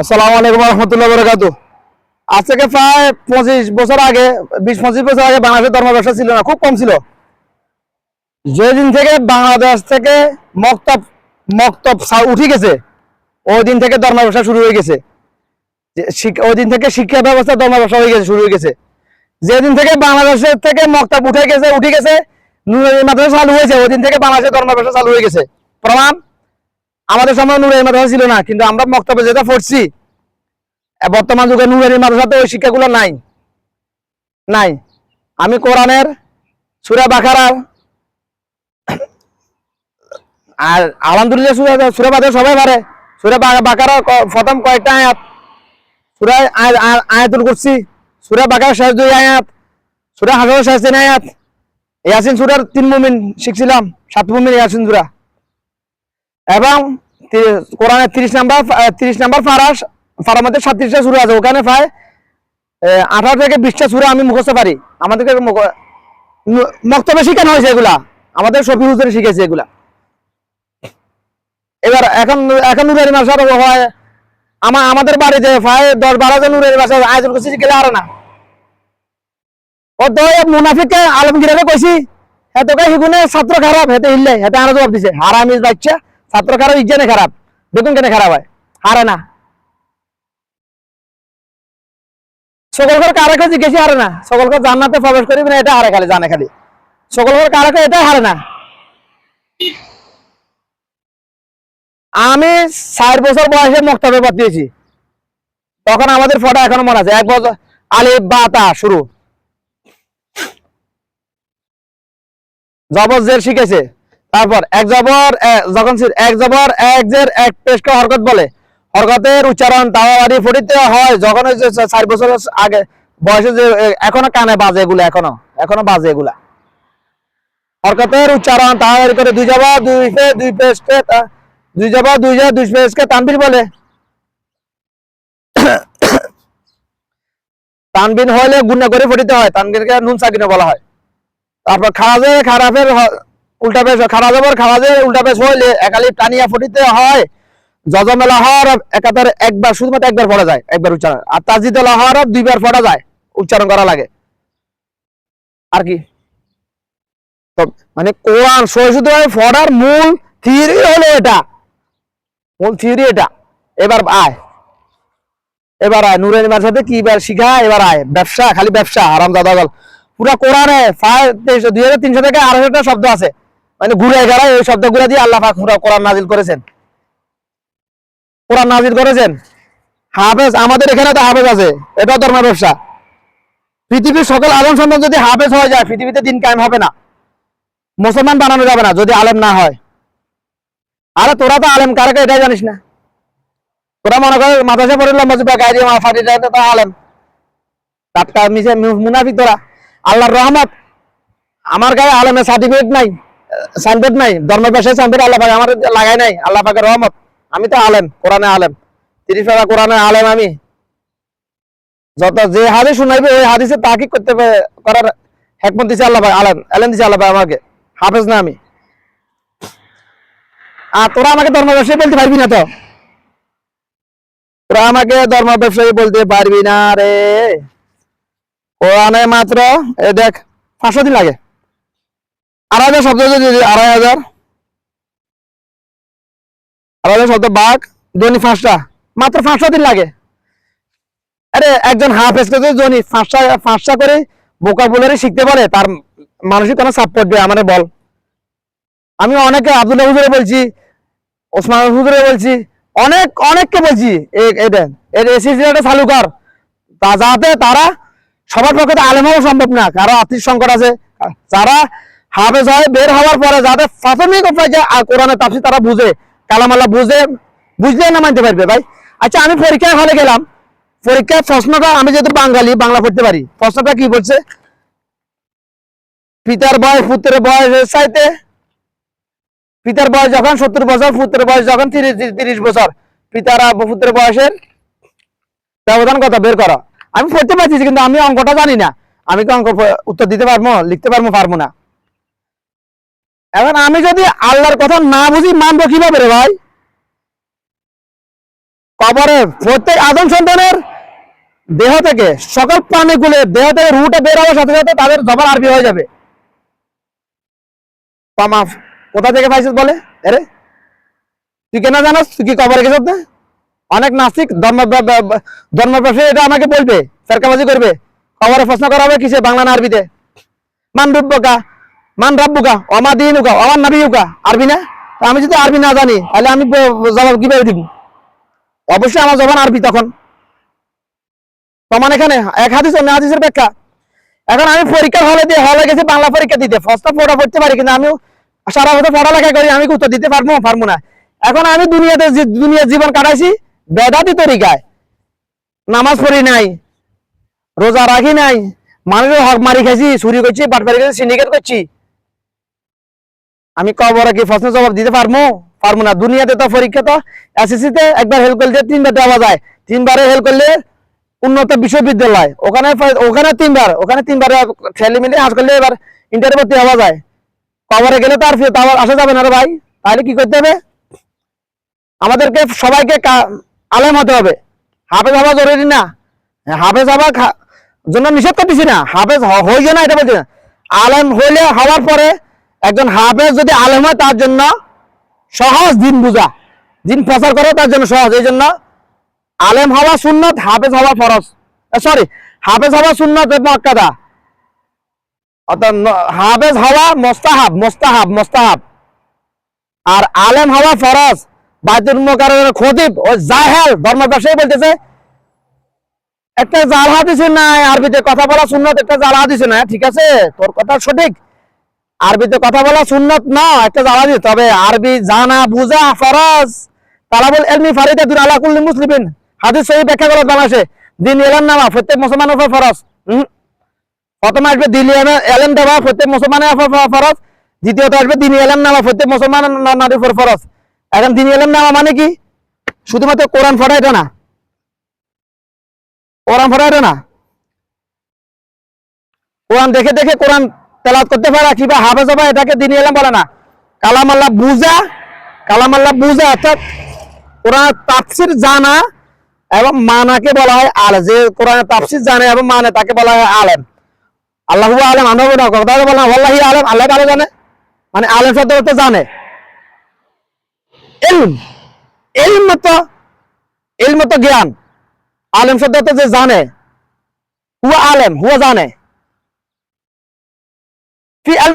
আসসালামু আলাইকুম রহমতুল্লাহ বরকাত আজ থেকে প্রায় পঁচিশ বছর আগে, বিশ, পঁচিশ বছর আগে বাংলাদেশের ধর্ম ব্যবসা ছিল না, খুব কম ছিল। যেদিন থেকে বাংলাদেশ থেকে মক্তব মক্তব উঠে গেছে থেকে ধর্ম ব্যবসা শুরু হয়ে গেছে। ওই দিন থেকে শিক্ষা ব্যবস্থা, ধর্ম ব্যবসা হয়ে গেছে, শুরু হয়ে গেছে। যেদিন থেকে বাংলাদেশের থেকে মক্তব উঠে গেছে উঠে গেছে চালু হয়েছে, ওই দিন থেকে বাংলাদেশের ধর্ম ব্যবসা চালু হয়ে গেছে। প্রমাণ? আমাদের সময় নুরানি মাদ্রাসা ছিল না, কিন্তু আমরা মক্তবে যেটা পড়ছি বর্তমান যুগে নুরানি মাদ্রাসাতে ওই শিক্ষাগুলো নাই। নাই। আমি কোরআনের সুরা বাখারা আর আলহামদুলিল্লাহ সুরা সুরা বাদে সবাই পারে। সুরা বাকারা প্রথম কয়েকটা আয়াত। সুরা আয়াতুল করছি সুরা বাকারা শেষ দুই আয়াত, সুরা হাজার শেষ তিন আয়াত। ইয়াসিন সুরার তিন মুমিন শিখছিলাম, সাত মুমিন ইয়াসিন সুরা। এবং কোরআনের তিরিশ নাম্বার তিরিশ নাম্বার ফারাস, ফারার মধ্যে সাতত্রিশটা সুরা আছে। ওখানে প্রায় আঠারো থেকে বিশটা সুরা আমি মুখস্থ পারি। আমাদেরকে মুখ- নু- মক্তবে শিখানো হয়েছে এগুলা। আমাদের শফি হুজুরে শিখেছে এগুলা। এবার এখন এখন নুরানি মাসার হয় আমার আমাদের বাড়িতে প্রায় দশ বারো জন নুরানি মাসার আয়োজন করছি গেলে আর না। ও তো মুনাফিককে আলমগীরাকে কইছি হ্যাঁ তোকে হিগুনে ছাত্র খারাপ হেতে হিললে হেতে আরও জবাব দিছে। হারামিজ বাচ্চা ছাত্র খারাপ ইজ্জানে খারাপ, বেতন কেন খারাপ হয়? হারে না। সকলকার কারাকে জিজ্ঞেসি হারে না। সকলকার জান্নাতে প্রবেশ করিবি না এটা হারে খালি, জানে খালি। সকল সকলকার কারাকে, এটাই হারে না। আমি ষাট বছর বয়সে মক্তবে দিয়েছি। তখন আমাদের ফটো এখনও মনে আছে। এক বছর, আলিফ, বা, তা, শুরু। জবর জের শিখেছে। তারপর এক জবর যখন এক জবর, এক জের, এক পেশকে হরকত বলে। হরকতের উচ্চারণ তাওয়ারি ফটিতে হয়। যখন ওই যে চার বছর আগে বয়সে যে এখনও কানে বাজে এগুলো, এখনও এখনও বাজে এগুলা। হরকতের উচ্চারণ তাওয়ারি করে দুই জবর, দুই পে, দুই পেস্টে দুই জবর দুই জবর দুই পেশকে তানবির বলে। তানবিন হলে গুণা করে ফটিতে হয়। তানবিনকে নুন সাকিনে বলা হয়। তারপর খারাজে খারাপের উল্টা পেশ খারাজের খারাজে উল্টা পেশ হইলে একালি টানিয়া ফুটিতে হয়। যজমেলা হওয়ার একাধারে একবার, শুধুমাত্র একবার পড়া যায়, একবার উচ্চারণ। আর তাজিদ হওয়ার দুইবার পড়া যায়, উচ্চারণ করা লাগে। আর কি? মানে কোরআন সহিষ্ণু পড়ার মূল থিওরি হলো এটা। মূল থিওরি এটা। এবার আয়। এবার আয় নুরানি মাদ্রাসাতে কি এবার শিখা? এবার আয়। ব্যবসা, খালি ব্যবসা আরাম দাদা গল পুরা কোরআনে দুই হাজার তিনশো থেকে আড়াইশোটা শব্দ আছে। মানে ঘুরে গেড়ায় এই শব্দ ঘুরে দিয়ে আল্লাহ পাক কোরআন নাজিল করেছেন। কোরআন নাজিল করেছেন? হাফেজ, আমাদের এখানে তো হাফেজ আছে। এটা ধর্ম ব্যবসা। পৃথিবীর সকল আলম সন্তান যদি হাফেজ হয়ে যায়, পৃথিবীতে দিন কায়েম হবে না। মুসলমান বানানো যাবে না, যদি আলেম না হয়। আরে তোরা তো আলেম কারকে এটাই জানিস না? তোরা মনে করে মাদ্রাসা পড়ে লম্বা চুপা গায়ে দিয়ে ফাটি যায় তো আলেম। টাটকা মিশে মুনাফিক তোরা। আল্লাহর রহমত। আমার গায়ে আলেমের সার্টিফিকেট নাই। সাইনবোর্ড নাই ধর্ম পেশায় সাইনবোর্ড আল্লাহ পাকে আমার লাগাই নাই, আল্লাহ পাকের রহমত। আমি তো আলেম, কোরআনে আলেম। তিরিশ পারা কোরআনে আলেম আমি। যত যে হাদিস শুনাইবে, ওই হাদিসে তাকিক করতে করার হেকমত দিছে আল্লাহ পাক, আলেম আলেম দিছে আল্লাহ পাক আমাকে। হাফেজ না আমি। আর তোরা আমাকে ধর্ম ব্যবসায়ী বলতে পারবি না তো? তোরা আমাকে ধর্ম ব্যবসায়ী বলতে পারবি না রে। কোরআনে মাত্র, এ দেখ, পাঁচশো দিন লাগে। আড়াই হাজার শব্দ আড়াই হাজার। আড়াই হাজার শব্দ বাঘ মাত্র দিন লাগে। আরে, একজন হাফেজ কে জনি করে বোকা শিখতে পারে, তার কোনো বল। আমি অনেকে আব্দুল্লাহ হুজুরে বলছি, ওসমান হুজুরে বলছি, অনেক, অনেককে বলছি চালু কর। তা- যাতে তারা সবার পক্ষে তো আলেম হওয়া সম্ভব না, কারও আর্থিক সংকট আছে, যারা হাফেজ হয়, বের হওয়ার পরে যাদের প্রাথমিক যে আ- তারা বুঝে, কালামাল্লা বুঝে বুঝলে না মানতে পারবে ভাই। আচ্ছা আমি পরীক্ষায় হলে গেলাম। পরীক্ষার প্রশ্নটা, আমি যেহেতু বাঙালি, বাংলা পড়তে পারি। প্রশ্নটা কি বলছে? পিতার বয়স পুত্রের বয়সের চাইতে? পিতার বয়স যখন সত্তর বছর, পুত্রের বয়স যখন তিরিশ বছর। পিতার পুত্রের বয়সের ব্যবধান কত? বের করো। আমি পড়তে পারছি, কিন্তু আমি অঙ্কটা জানি না। আমি কি অঙ্ক, উত্তর দিতে পারব? লিখতে পারব পারব না। এখন আমি যদি আল্লাহর কথা না বুঝি, মানবো কীভাবে রে ভাই? কবরে প্রত্যেক আদম সন্তানের দেহ থেকে, সকল প্রাণীগুলোর দেহ থেকে রুটে বের হওয়ার সাথে সাথে তাদের জবান আরবি হয়ে যাবে। কোথা থেকে পাইছিস বলে? আরে তুই কেন জানাস? তুই কি কবরে গেছিস? অনেক নাস্তিক, ধর্ম ধর্মপ্রাসী এটা আমাকে বলবে সরকারবাজি করবে। কবরে প্রশ্ন করা হবে কিসে? বাংলা না আরবিতে। মান রব্বকা মান রাব্বুকা অমা দিনুকা অমান নাবিউকা আরবি না? আমি যদি আরবি না জানি, তাহলে আমি জবাব কীভাবে দিব? অবশ্যই আমার জবান আরবি তখন। প্রমাণ এখানে এক হাদিস অন্য হাদিসের ব্যাখ্যা। এখন আমি পরীক্ষার হলে দিয়ে, হলে গেছি, বাংলা পরীক্ষা দিতে। ফার্স্ট পড়া পড়তে পারি, কিন্তু আমি সারা বছর পড়ালেখা করি, আমি উত্তর দিতে পারব পারব না? এখন আমি দুনিয়াতে দুনিয়ার জীবন কাটাইছি, বেদাতি তরিকায়। নামাজ পড়ি নাই, রোজা রাখি নাই, মানুষের হক মারি খাইছি, চুরি করছি, বাটপারি করছি সিন্ডিকেট করছি। আমি কবরে কি প্রশ্ন জবাব দিতে পারব পারব না। দুনিয়াতে তো পরীক্ষা তো এসএসসি তে একবার হেল্প করলে তিনবার দেওয়া যায় তিনবারে হেল্প করলে উন্নত বিশ্ববিদ্যালয়। ওখানে ওখানে তিনবার। ওখানে তিনবার ছেলে মিলে হাস করলে এবার ইন্টারভিউ হওয়া যায় কবরে গেলে তো আর ফেরত আবার আসা যাবে না রে ভাই। তাহলে কি করতে হবে? আমাদেরকে সবাইকে আলেম হতে হবে। হাফেজ হওয়া জরুরি না। হাফেজ হওয়া জন্য নিষেধ করতেছি না। হাফেজ হয়ে না এটা বলছি না। আলেম হইলে হওয়ার পরে একজন হাফেজ যদি আলেম হয় তার জন্য সহজ দিন বুঝা। দিন প্রচার করে তার জন্য সহজ, এই জন্য আলেম হওয়া সুন্নত, হাফেজ হওয়া ফরজ। সরি হাফেজ হওয়া সুন্নত মক্কাদা অর্থাৎ ন- হাফেজ হওয়া মোস্তাহাব মোস্তাহাব মোস্তাহাব। আর আলেম হওয়া ফরজ, বাইতুল মোকাররমের খতিব, ও জাহেল ধর্ম ব্যবসায়ী বলতেছে, একটা জাল হাদিসে নাই, আরবিতে কথা বলা সুন্নত, একটা জাল হাদিসে নাই, ঠিক আছে? তোর কথা সঠিক। আরবিতে কথা বলা সুন্নত না একটা জাল হাদিস তবে আরবি জানা, বুঝা, ফরজ। তালাবুল এলমি ফারিদা দুন আলা কুল্লি মুসলিমিন। হাদিস সহি ব্যাখ্যা করো বাংলাদেশে দিন এলান নামা, প্রত্যেক মুসলমানের উপর ফরজ। প্রথমে আসবে দিন এলেন দেওয়া, প্রত্যেক মুসলমানের উপর ফ- ফরজ। দ্বিতীয়ত আসবে দিন এলেন নামা, প্রত্যেক মুসলমান ন- নারীর উপর ফরজ। এখন দিন এলেন নামা মানে কি? শুধুমাত্র কোরআন পড়া এটা না। কোরআন পড়া এটা না। কোরআন দেখে দেখে কোরআন তেলাত করতে পারা, কিবা হাফেজ হবা, এটাকে দিন এলাম বলে না। কালাম আল্লাহ বুঝা কালাম আল্লাহ বুঝা অর্থাৎ কোরআন তাফসির জানা এবং মানাকে বলা হয় আলে যে কোরআন তাফসির জানে এবং মানে তাকে বলা হয় আলেম। আল্লাহ আলেম আমরা আল্লাহি আলেম, আল্লাহ ভালো জানে। মানে আলেম শব্দ জানে। ইলম ইলম তো ইলম তো জ্ঞান। আলেম শব্দ যে জানে, হুয়া আলেম, হুয়া জানে।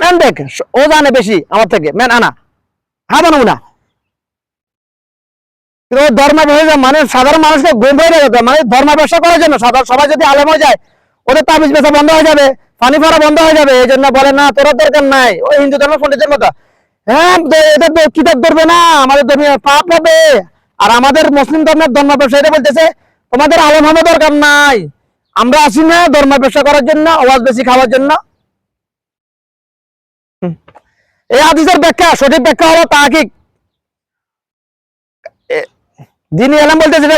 এন্ডেক ও জানে বেশি আমার থেকে। মেন আনা। হ্যাঁ বানাবো না। ধর্ম মানে সাধারণ মানুষকে গম যাবে মানে ধর্ম ব্যবসা করার জন্য সাধারণ সবাই যদি আলেম হয়ে যায়, ওদের তাবিজ বেচা বন্ধ হয়ে যাবে, পানি ফেরা বন্ধ হয়ে যাবে। এই জন্য বলে, না, তোরা দরকার নাই। ওই হিন্দু ধর্ম পন্ডিতের মতো। হ্যাঁ এদের কিতাব ধরবে না? আমাদের ধর্মে পাপ হবে। আর আমাদের মুসলিম ধর্মের ধর্ম ব্যবসায়ীরা বলতেছে, তোমাদের আলেম হওয়ার দরকার নাই। আমরা আসি না ধর্ম ব্যবসা করার জন্য, আওয়াজ বেশি খাওয়ার জন্য। এই ব্যাখ্যা, সঠিক ব্যাখ্যা হলো এলাম বলতে যেটা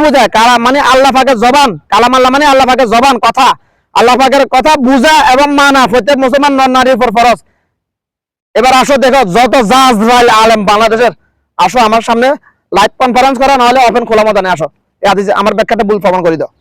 মানে আল্লাহ পাকের জবান, কালাম আল্লাহ মানে আল্লাহ পাকের জবান, কথা। আল্লাহ পাকের কথা বুঝা এবং মানা, প্রত্যেক মুসলমান নর নারীর উপর ফরজ। এবার আসো দেখো, যত জাজ আলেম বাংলাদেশের, আসো আমার সামনে লাইভ কনফারেন্স করা, নাহলে ওপেন খোলা মতানে আসো। এই হাদিসে আমার ব্যাখ্যাটা ভুল প্রমাণ করে দাও।